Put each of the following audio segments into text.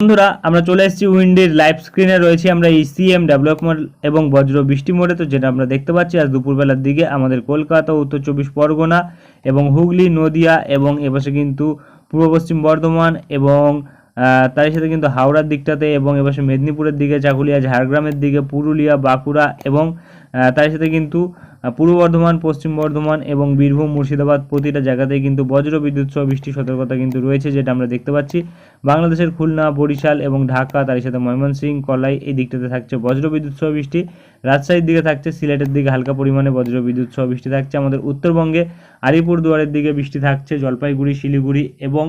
বন্ধুরা, আমরা চলে এসেছি উইন্ডের লাইভ স্ক্রিনে। রয়েছি আমরা ইসিএম ডেভেলপমেন্ট এবং বজ্র বৃষ্টি মোড়ে। তো যেটা আমরা দেখতে পাচ্ছি, আজ দুপুরবেলার দিকে আমাদের কলকাতা উত্তর চব্বিশ পরগনা এবং হুগলি, নদিয়া এবং এপাশে কিন্তু পূর্ব পশ্চিম বর্ধমান এবং তার সাথে কিন্তু হাওড়ার দিকটাতে এবং এপাশে মেদিনীপুরের দিকে, চাকুলিয়া, ঝাড়গ্রামের দিকে, পুরুলিয়া, বাঁকুড়া এবং তারই সাথে কিন্তু পূর্ব বর্ধমান, পশ্চিম বর্ধমান এবং বীরভূম, মুর্শিদাবাদ প্রতিটা জায়গাতেই কিন্তু বজ্র বিদ্যুৎ সহ বৃষ্টির সতর্কতা কিন্তু রয়েছে, যেটা আমরা দেখতে পাচ্ছি। বাংলাদেশের খুলনা, বরিশাল এবং ঢাকা, তার সাথে ময়মনসিংহ কলাই এই দিকটাতে থাকছে বজ্র বিদ্যুৎ সহ বৃষ্টি। রাজশাহীর দিকে থাকছে, সিলেটের দিকে হালকা পরিমাণে বজ্র বিদ্যুৎ সহ বৃষ্টি থাকছে। আমাদের উত্তরবঙ্গে আলিপুরদুয়ারের দিকে বৃষ্টি থাকছে, জলপাইগুড়ি, শিলিগুড়ি এবং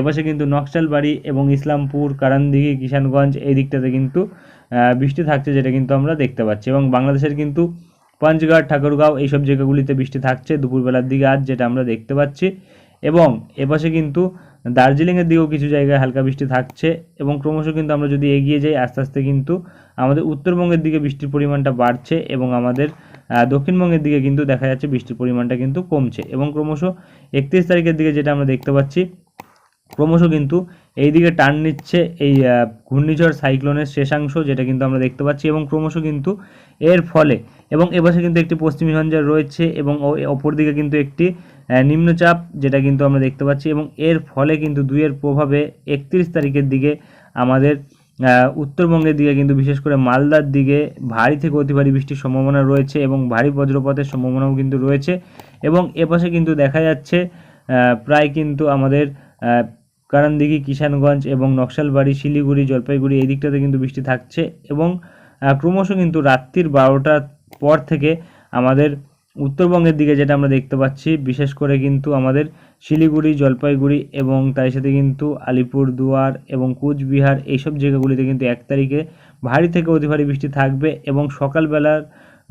এপাশে কিন্তু নকশালবাড়ি এবং ইসলামপুর কারান্দিঘি কিষানগঞ্জ এই দিকটাতে কিন্তু বৃষ্টি থাকছে যেটা কিন্তু আমরা দেখতে পাচ্ছি। এবং বাংলাদেশের কিন্তু পঞ্চগড়, ঠাকুরগাঁও এইসব জায়গাগুলিতে বৃষ্টি থাকছে দুপুরবেলার দিকে আজ যেটা আমরা দেখতে পাচ্ছি। এবং এপাশে কিন্তু দার্জিলিংয়ের দিকেও কিছু জায়গায় হালকা বৃষ্টি থাকছে এবং ক্রমশ কিন্তু আমরা যদি এগিয়ে যাই, আস্তে আস্তে কিন্তু আমাদের উত্তরবঙ্গের দিকে বৃষ্টির পরিমাণটা বাড়ছে এবং আমাদের দক্ষিণবঙ্গের দিকে কিন্তু দেখা যাচ্ছে বৃষ্টির পরিমাণটা কিন্তু কমছে। এবং ক্রমশ একত্রিশ তারিখের দিকে যেটা আমরা দেখতে পাচ্ছি ক্রমশ কিন্তু এই দিকে টার্ন নিচ্ছে এই ঘূর্ণিঝড় সাইক্লোনের শেষাংশ যেটা কিন্তু আমরা দেখতে পাচ্ছি এবং ক্রমশ কিন্তু এর ফলে এবং এপাশে কিন্তু একটি পশ্চিমী ঝঞ্ঝার রয়েছে এবং অপর দিকে কিন্তু একটি নিম্নচাপ যেটা কিন্তু আমরা দেখতে পাচ্ছি এবং এর ফলে কিন্তু দুইয়ের প্রভাবে একত্রিশ তারিখের দিকে আমাদের উত্তরবঙ্গের দিকে কিন্তু বিশেষ করে মালদার দিকে ভারী থেকে অতি ভারী বৃষ্টির সম্ভাবনা রয়েছে এবং ভারী বজ্রপাতের সম্ভাবনাও কিন্তু রয়েছে এবং এপাশে কিন্তু দেখা যাচ্ছে প্রায় কিন্তু আমাদের কারণদিঘি, কিষানগঞ্জ এবং নকশালবাড়ি, শিলিগুড়ি, জলপাইগুড়ি এই দিকটাতে কিন্তু বৃষ্টি থাকছে এবং ক্রমশ কিন্তু রাত্রির বারোটার পর থেকে আমাদের উত্তরবঙ্গের দিকে যেটা আমরা দেখতে পাচ্ছি, বিশেষ করে কিন্তু আমাদের শিলিগুড়ি, জলপাইগুড়ি এবং তার সাথে কিন্তু আলিপুরদুয়ার এবং কুচবিহার এইসব জায়গাগুলিতে কিন্তু এক তারিখে ভারী থেকে অতি ভারী বৃষ্টি থাকবে এবং সকালবেলার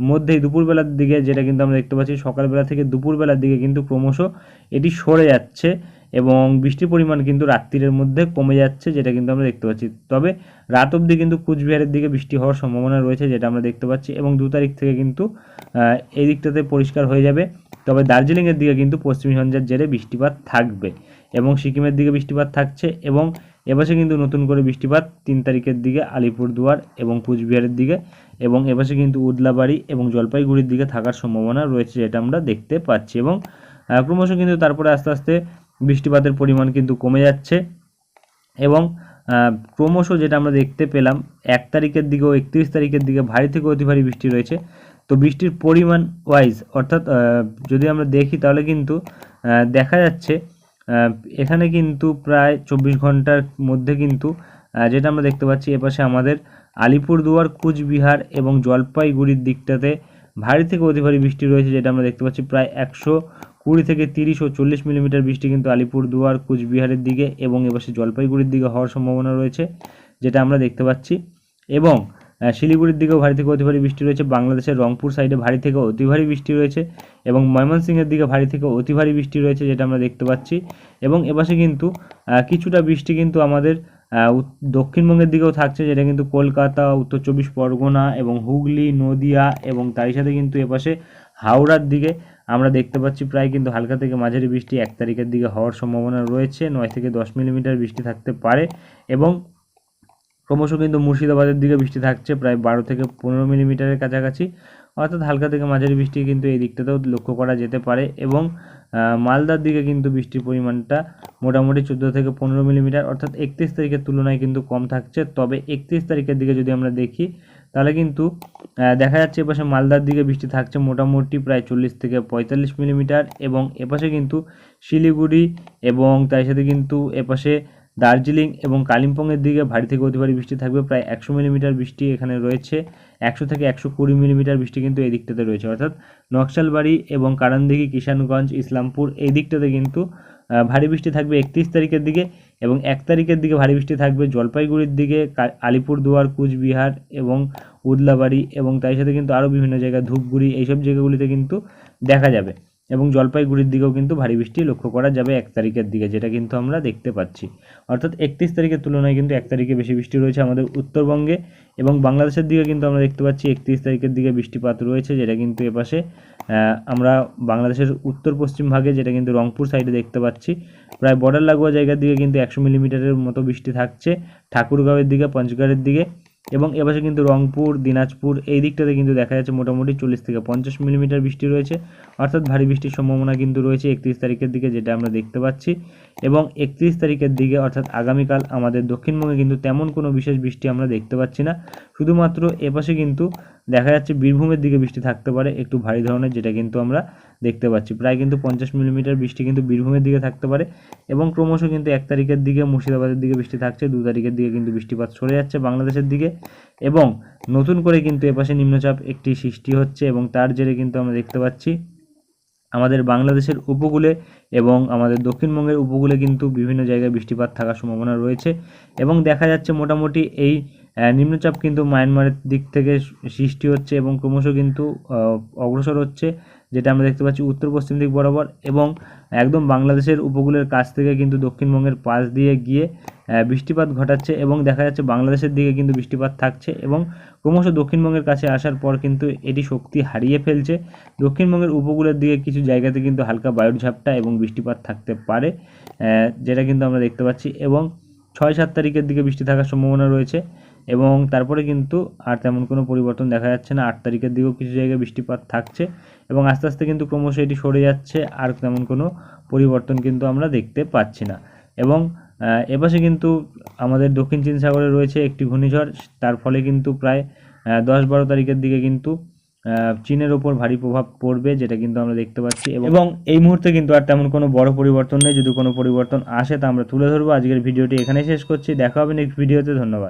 মধ্যেই দুপুরবেলার দিকে যেটা কিন্তু আমরা দেখতে পাচ্ছি, সকালবেলা থেকে দুপুরবেলার দিকে কিন্তু ক্রমশ এটি সরে যাচ্ছে। এবং বৃষ্টির পরিমাণ কিন্তু রাত্রির মধ্যে কমে যাচ্ছে, যেটা কিন্তু আমরা দেখতে পাচ্ছি। তবে রাত অবধি কিন্তু কুচবিহারের দিকে বৃষ্টি হওয়ার সম্ভাবনা রয়েছে, যেটা আমরা দেখতে পাচ্ছি এবং দু তারিখ থেকে কিন্তু এই দিকটাতে পরিষ্কার হয়ে যাবে। তবে দার্জিলিংয়ের দিকে কিন্তু পশ্চিমী ঝঞ্ঝার জেরে বৃষ্টিপাত থাকবে এবং সিকিমের দিকে বৃষ্টিপাত থাকছে এবং এপাশে কিন্তু নতুন করে বৃষ্টিপাত তিন তারিখের দিকে আলিপুরদুয়ার এবং কুচবিহারের দিকে এবং এপাশে কিন্তু উদলাবাড়ি এবং জলপাইগুড়ির দিকে থাকার সম্ভাবনা রয়েছে, যেটা আমরা দেখতে পাচ্ছি এবং ক্রমশ কিন্তু তারপরে আস্তে আস্তে বৃষ্টিপাতের পরিমাণ কিন্তু কমে যাচ্ছে। এবং ক্রমশ যেটা আমরা দেখতে পেলাম, এক তারিখের দিকে ও একত্রিশ তারিখের দিকে ভারী থেকে অতি ভারী বৃষ্টি রয়েছে। তো বৃষ্টির পরিমাণ ওয়াইজ অর্থাৎ যদি আমরা দেখি তাহলে কিন্তু দেখা যাচ্ছে এখানে কিন্তু প্রায় চব্বিশ ঘণ্টার মধ্যে কিন্তু যেটা আমরা দেখতে পাচ্ছি, এপাশে আমাদের আলিপুরদুয়ার, কুচবিহার এবং জলপাইগুড়ির দিকটাতে ভারী থেকে অতি ভারী বৃষ্টি রয়েছে, যেটা আমরা দেখতে পাচ্ছি প্রায় একশো কুড়ি থেকে তিরিশ ও চল্লিশ মিলিমিটার বৃষ্টি কিন্তু আলিপুরদুয়ার, কুচবিহারের দিকে এবং এপাশে জলপাইগুড়ির দিকে হওয়ার সম্ভাবনা রয়েছে, যেটা আমরা দেখতে পাচ্ছি। এবং শিলিগুড়ির দিকেও ভারী থেকে অতি ভারী বৃষ্টি রয়েছে, বাংলাদেশের রংপুর সাইডে ভারী থেকে অতি ভারী বৃষ্টি রয়েছে এবং ময়মনসিংহের দিকে ভারী থেকে অতি ভারী বৃষ্টি রয়েছে, যেটা আমরা দেখতে পাচ্ছি। এবং এপাশে কিন্তু কিছুটা বৃষ্টি কিন্তু আমাদের দক্ষিণবঙ্গের দিকেও থাকছে, যেটা কিন্তু কলকাতা, উত্তর চব্বিশ পরগনা এবং হুগলি, নদিয়া এবং তারই সাথে কিন্তু এপাশে হাওড়ার দিকে আমরা দেখতে পাচ্ছি প্রায় কিন্তু হালকা থেকে মাঝারি বৃষ্টি এক তারিখের দিকে হওয়ার সম্ভাবনা রয়েছে। নয় থেকে দশ মিলিমিটার বৃষ্টি থাকতে পারে এবং ক্রমশ কিন্তু মুর্শিদাবাদের দিকে বৃষ্টি থাকছে প্রায় বারো থেকে পনেরো মিলিমিটারের কাছাকাছি। অর্থাৎ হালকা থেকে মাঝারি বৃষ্টি কিন্তু এই দিকটাতেও লক্ষ্য করা যেতে পারে এবং মালদার দিকে কিন্তু বৃষ্টির পরিমাণটা মোটামুটি চোদ্দ থেকে পনেরো মিলিমিটার অর্থাৎ একত্রিশ তারিখের তুলনায় কিন্তু কম থাকছে। তবে একত্রিশ তারিখের দিকে যদি আমরা দেখি তাহলে কিন্তু দেখা যাচ্ছে এপাশে মালদার দিকে বৃষ্টি থাকছে মোটামুটি প্রায় চল্লিশ থেকে পঁয়তাল্লিশ মিলিমিটার এবং এপাশে কিন্তু শিলিগুড়ি এবং তার সাথে কিন্তু এপাশে দার্জিলিং এবং কালিম্পংয়ের দিকে ভারী থেকে অতি ভারী বৃষ্টি থাকবে। প্রায় একশো মিলিমিটার বৃষ্টি এখানে রয়েছে। একশো থেকে একশো কুড়ি মিলিমিটার বৃষ্টি কিন্তু এই দিকটাতে রয়েছে। অর্থাৎ নকশালবাড়ি এবং কারানদিঘি কিষানগঞ্জ, ইসলামপুর এই দিকটাতে কিন্তু ভারী বৃষ্টি থাকবে একত্রিশ তারিখের দিকে এবং এক তারিখের দিকে ভারী বৃষ্টি থাকবে জলপাইগুড়ির দিকে আলিপুরদুয়ার, কুচবিহার এবং উদলাবাড়ি এবং তার সাথে কিন্তু আরও বিভিন্ন জায়গায় ধূপগুড়ি এইসব জায়গাগুলিতে কিন্তু দেখা যাবে। এবং জলপাইগুড়ির দিকেও কিন্তু ভারী বৃষ্টি লক্ষ্য করা যাবে এক তারিখের দিকে, যেটা কিন্তু আমরা দেখতে পাচ্ছি। অর্থাৎ একত্রিশ তারিখের তুলনায় কিন্তু এক তারিখে বেশি বৃষ্টি রয়েছে আমাদের উত্তরবঙ্গে এবং বাংলাদেশের দিকে কিন্তু আমরা দেখতে পাচ্ছি একত্রিশ তারিখের দিকে বৃষ্টিপাত রয়েছে, যেটা কিন্তু এপাশে আমরা বাংলাদেশের উত্তর পশ্চিম ভাগে, যেটা কিন্তু রংপুর সাইডে দেখতে পাচ্ছি। প্রায় বর্ডার লাগোয়া জায়গার দিকে কিন্তু একশো মিলিমিটারের মতো বৃষ্টি থাকছে। ঠাকুরগাঁওয়ের দিকে, পঞ্চগড়ের দিকে এবং এপাশে কিন্তু রংপুর, দিনাজপুর, এই দিকটাতে কিন্তু দেখা যাচ্ছে মোটামুটি চল্লিশ থেকে পঞ্চাশ মিলিমিটার বৃষ্টি রয়েছে। অর্থাৎ ভারী বৃষ্টির সম্ভাবনা কিন্তু রয়েছে একত্রিশ তারিখের দিকে, যেটা আমরা দেখতে পাচ্ছি। এবং একত্রিশ তারিখের দিকে, অর্থাৎ আগামীকাল, আমাদের দক্ষিণবঙ্গে কিন্তু তেমন কোনো বিশেষ বৃষ্টি আমরা দেখতে পাচ্ছি না। শুধুমাত্র এপাশে কিন্তু দেখা যাচ্ছে বীরভূমের দিকে বৃষ্টি থাকতে পারে, একটু ভারী ধরনের, যেটা কিন্তু আমরা দেখতে পাচ্ছি। প্রায় কিন্তু পঞ্চাশ মিলিমিটার বৃষ্টি কিন্তু বীরভূমের দিকে থাকতে পারে এবং ক্রমশ কিন্তু এক তারিখের দিকে মুর্শিদাবাদের দিকে বৃষ্টি থাকছে, দু তারিখের দিকে কিন্তু বৃষ্টিপাত সরে যাচ্ছে বাংলাদেশের দিকে এবং নতুন করে কিন্তু এপাশে নিম্নচাপ একটি সৃষ্টি হচ্ছে এবং তার জেরে কিন্তু আমরা দেখতে পাচ্ছি আমাদের বাংলাদেশের উপকূলে এবং আমাদের দক্ষিণবঙ্গের উপকূলে কিন্তু বিভিন্ন জায়গায় বৃষ্টিপাত থাকার সম্ভাবনা রয়েছে এবং দেখা যাচ্ছে মোটামুটি এই নিম্নচাপ কিন্তু মায়ানমারের দিক থেকে সৃষ্টি হচ্ছে এবং ক্রমশ কিন্তু অগ্রসর হচ্ছে, যেটা আমরা দেখতে পাচ্ছি উত্তর পশ্চিম দিক বরাবর এবং একদম বাংলাদেশের উপকূলের কাছ থেকে কিন্তু দক্ষিণবঙ্গের পাশ দিয়ে গিয়ে বৃষ্টিপাত ঘটাচ্ছে এবং দেখা যাচ্ছে বাংলাদেশের দিকে কিন্তু বৃষ্টিপাত থাকছে এবং ক্রমশ দক্ষিণবঙ্গের কাছে আসার পর কিন্তু এটি শক্তি হারিয়ে ফেলছে। দক্ষিণবঙ্গের উপকূলের দিকে কিছু জায়গাতে কিন্তু হালকা বায়ুর ঝাপটা এবং বৃষ্টিপাত থাকতে পারে যেটা কিন্তু আমরা দেখতে পাচ্ছি এবং ছয় সাত তারিখের দিকে বৃষ্টি থাকার সম্ভাবনা রয়েছে। এবং তারপরে কিন্তু আর তেমন কোনো পরিবর্তন দেখা যাচ্ছে না। আট তারিখের দিকেও কিছু জায়গায় বৃষ্টিপাত থাকছে এবং আস্তে আস্তে কিন্তু ক্রমশ এটি সরে যাচ্ছে, আর তেমন কোনো পরিবর্তন কিন্তু আমরা দেখতে পাচ্ছি না। এবং এপাশে কিন্তু আমাদের দক্ষিণ চীন সাগরে রয়েছে একটি ঘূর্ণিঝড়, তার ফলে কিন্তু প্রায় দশ বারো তারিখের দিকে কিন্তু চীনের ওপর ভারী প্রভাব পড়বে, যেটা কিন্তু আমরা দেখতে পাচ্ছি। এবং- এই মুহূর্তে কিন্তু আর তেমন কোনো বড় পরিবর্তন নেই। যদি কোনো পরিবর্তন আসে তা আমরা তুলে ধরবো। আজকের ভিডিওটি এখানেই শেষ করছি। দেখা হবে নেক্সট ভিডিওতে ধন্যবাদ।